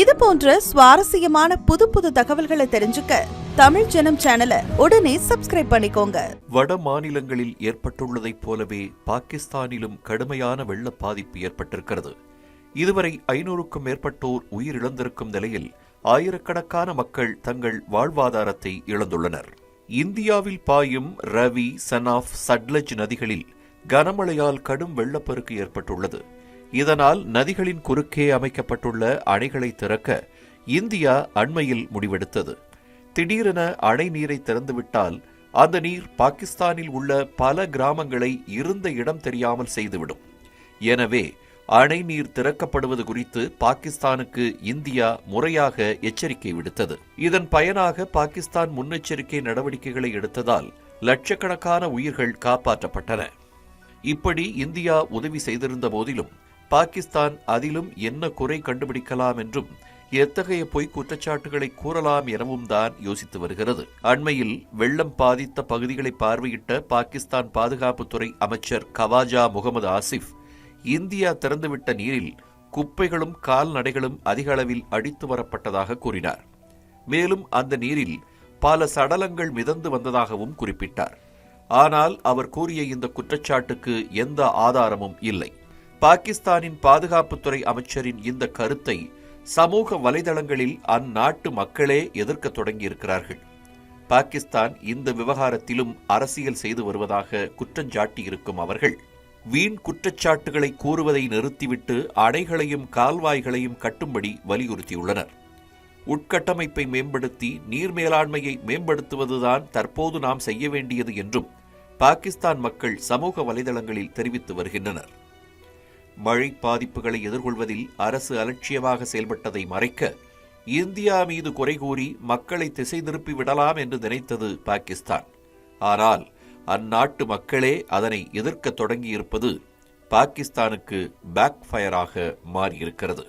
இது போன்ற சுவாரஸ்யமான புது புது தகவல்களை தெரிஞ்சுக்க தமிழ் ஜனம் சேனலை உடனே சப்ஸ்கிரைப் பண்ணிக்கோங்க. வட மாநிலங்களில் ஏற்பட்டுள்ளதைப் போலவே பாகிஸ்தானிலும் கடுமையான வெள்ள பாதிப்பு ஏற்பட்டிருக்கிறது. இதுவரை ஐநூறுக்கும் மேற்பட்டோர் உயிரிழந்திருக்கும் நிலையில் ஆயிரக்கணக்கான மக்கள் தங்கள் வாழ்வாதாரத்தை இழந்துள்ளனர். இந்தியாவில் பாயும் ரவி சனாஃப் சட்லஜ் நதிகளில் கனமழையால் கடும் வெள்ளப்பெருக்கு ஏற்பட்டுள்ளது. இதனால் நதிகளின் குறுக்கே அமைக்கப்பட்டுள்ள அணைகளை திறக்க இந்தியா அண்மையில் முடிவெடுத்தது. திடீரென அணை நீரை திறந்துவிட்டால் அந்த நீர் பாகிஸ்தானில் உள்ள பல கிராமங்களை இருந்த இடம் தெரியாமல் செய்துவிடும். எனவே அணை நீர் திறக்கப்படுவது குறித்து பாகிஸ்தானுக்கு இந்தியா முறையாக எச்சரிக்கை விடுத்தது. இதன் பயனாக பாகிஸ்தான் முன்னெச்சரிக்கை நடவடிக்கைகளை எடுத்ததால் லட்சக்கணக்கான உயிர்கள் காப்பாற்றப்பட்டன. இப்படி இந்தியா உதவி செய்திருந்த போதிலும் பாகிஸ்தான் அதிலும் என்ன குறை கண்டுபிடிக்கலாம் என்றும் எத்தகைய பொய் குற்றச்சாட்டுகளை கூறலாம் எனவும் தான் யோசித்து வருகிறது. அண்மையில் வெள்ளம் பாதித்த பகுதிகளை பார்வையிட்ட பாகிஸ்தான் பாதுகாப்புத்துறை அமைச்சர் கவாஜா முகமது ஆசிப் இந்தியா திறந்துவிட்ட நீரில் குப்பைகளும் கால்நடைகளும் அதிக அளவில் அடித்து வரப்பட்டதாக கூறினார். மேலும் அந்த நீரில் பல சடலங்கள் மிதந்து வந்ததாகவும் குறிப்பிட்டார். ஆனால் அவர் கூறிய இந்த குற்றச்சாட்டுக்கு எந்த ஆதாரமும் இல்லை. பாகிஸ்தானின் பாதுகாப்புத்துறை அமைச்சரின் இந்த கருத்தை சமூக வலைதளங்களில் அந்நாட்டு மக்களே எதிர்க்க தொடங்கியிருக்கிறார்கள். பாகிஸ்தான் இந்த விவகாரத்திலும் அரசியல் செய்து வருவதாக குற்றஞ்சாட்டியிருக்கும் அவர்கள் வீண் குற்றச்சாட்டுகளை கூறுவதை நிறுத்திவிட்டு அணைகளையும் கால்வாய்களையும் கட்டும்படி வலியுறுத்தியுள்ளனர். உட்கட்டமைப்பை மேம்படுத்தி நீர் மேலாண்மையை மேம்படுத்துவதுதான் தற்போது நாம் செய்ய வேண்டியது என்றும் பாகிஸ்தான் மக்கள் சமூக வலைதளங்களில் தெரிவித்து வருகின்றனர். மழை பாதிப்புகளை எதிர்கொள்வதில் அரசு அலட்சியமாக செயல்பட்டதை மறைக்க இந்தியா மீது குறை கூறி மக்களை திசை திருப்பி விடலாம் என்று நினைத்தது பாகிஸ்தான். ஆனால் அந்நாட்டு மக்களே அதனை எதிர்க்க தொடங்கியிருப்பது பாகிஸ்தானுக்கு பேக் ஃபயராக மாறியிருக்கிறது.